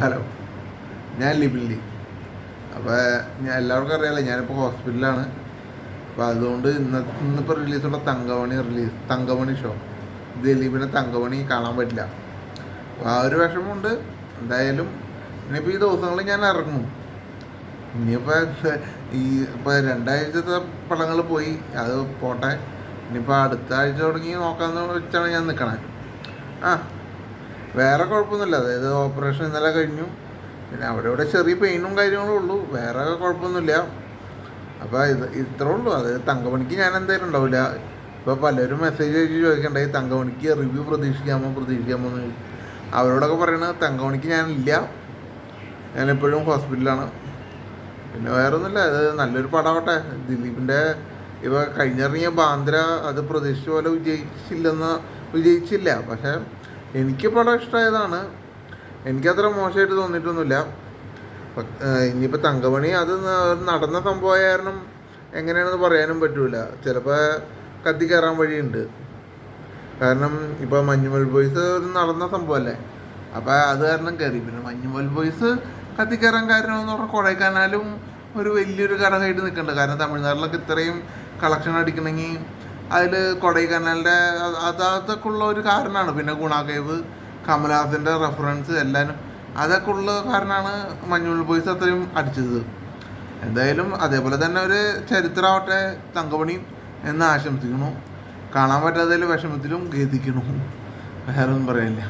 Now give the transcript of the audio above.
Hello. ഞാൻ ലിബിലി അപ്പോൾ ഞാൻ എല്ലാവർക്കും അറിയാമല്ലോ ഞാനിപ്പോൾ ഹോസ്പിറ്റലിലാണ്. അപ്പോൾ അതുകൊണ്ട് ഇന്ന് ഇന്നിപ്പോൾ റിലീസുള്ള തങ്കമണി റിലീസ് തങ്കമണി ഷോ. ദിലീപിനെ തങ്കമണി കാണാൻ പറ്റില്ല. അപ്പോൾ ആ ഒരു വിഷമമുണ്ട്. എന്തായാലും ഇനിയിപ്പോൾ ഈ ദിവസങ്ങളിൽ ഞാൻ ഇറങ്ങും. ഇനിയിപ്പോൾ ഈ ഇപ്പോൾ രണ്ടാഴ്ചത്തെ പടങ്ങൾ പോയി. അത് പോട്ടെ. ഇനിയിപ്പോൾ അടുത്ത ആഴ്ച തുടങ്ങി നോക്കാമെന്ന് വെച്ചാണ് ഞാൻ നിൽക്കണേ ആ വേറെ കുഴപ്പമൊന്നുമില്ല. അതായത് ഓപ്പറേഷൻ ഇന്നലെ കഴിഞ്ഞു. പിന്നെ അവിടെ ഇവിടെ ചെറിയ പെയിനും കാര്യങ്ങളും ഉള്ളൂ. വേറെ കുഴപ്പമൊന്നുമില്ല. അപ്പോൾ ഇത് ഇത്രേ ഉള്ളൂ. അത് തങ്കമണിക്ക് ഞാൻ എന്തായാലും ഉണ്ടാവില്ല. ഇപ്പോൾ പലരും മെസ്സേജ് അയച്ച് ചോദിക്കണ്ടായി തങ്കമണിക്ക് റിവ്യൂ പ്രതീക്ഷിക്കാമോ? പ്രതീക്ഷിക്കാമോ? എന്ന്. അവരോടൊക്കെ പറയണത് തങ്കമണിക്ക് ഞാനില്ല. ഞാനെപ്പോഴും ഹോസ്പിറ്റലാണ് പിന്നെ വേറെ ഒന്നുമില്ല അത് നല്ലൊരു പടമാവട്ടെ. ദിലീപിന്റെ ഇവ കഴിഞ്ഞിറങ്ങിയ ബാന്ദ്ര അത് പ്രതീക്ഷിച്ച പോലെ വിജയിച്ചില്ലെന്ന് വിജയിച്ചില്ല. പക്ഷേ എനിക്ക് പടം ഇഷ്ടമായതാണ് എനിക്കത്ര മോശമായിട്ട് തോന്നിയിട്ടൊന്നുമില്ല. ഇനിയിപ്പോൾ തങ്കമണി അത് നടന്ന സംഭവമായ കാരണം എങ്ങനെയാണെന്ന് പറയാനും പറ്റൂല. ചിലപ്പോൾ കത്തി കയറാൻ വഴിയുണ്ട്. കാരണം ഇപ്പോൾ മഞ്ഞുമൽ ബോയ്സ് നടന്ന സംഭവമല്ലേ അപ്പോൾ അത് കാരണം കയറി പിന്നെ മഞ്ഞുമൽ ബോയ്സ് കത്തിക്കയറാൻ കാരണം എന്ന് പറഞ്ഞാൽ കൊടൈക്കനാലും ഒരു വലിയൊരു ഘടകമായിട്ട് നിൽക്കുന്നുണ്ട് കാരണം തമിഴ്നാട്ടിലൊക്കെ ഇത്രയും കളക്ഷൻ അടിക്കണമെങ്കിൽ അതിൽ കൊടൈക്കനാലിന്റെ അത് അതൊക്കെ ഉള്ള ഒരു കാരണമാണ് പിന്നെ ഗുണാകേവ് കമലഹാസന്റെ റെഫറൻസ് എല്ലാവരും അതൊക്കെ ഉള്ള കാരണമാണ് മഞ്ഞുമൽ ബോയ്സ് അത്രയും അടിച്ചത്. എന്തായാലും അതേപോലെ തന്നെ ഒരു ചരിത്രമാവട്ടെ തങ്കമണി എന്ന് ആശംസിക്കണു കാണാൻ പറ്റാത്തതിൽ വിഷമത്തിലും ഖേദിക്കണു വേറെ ഒന്നും പറയാനില്ല.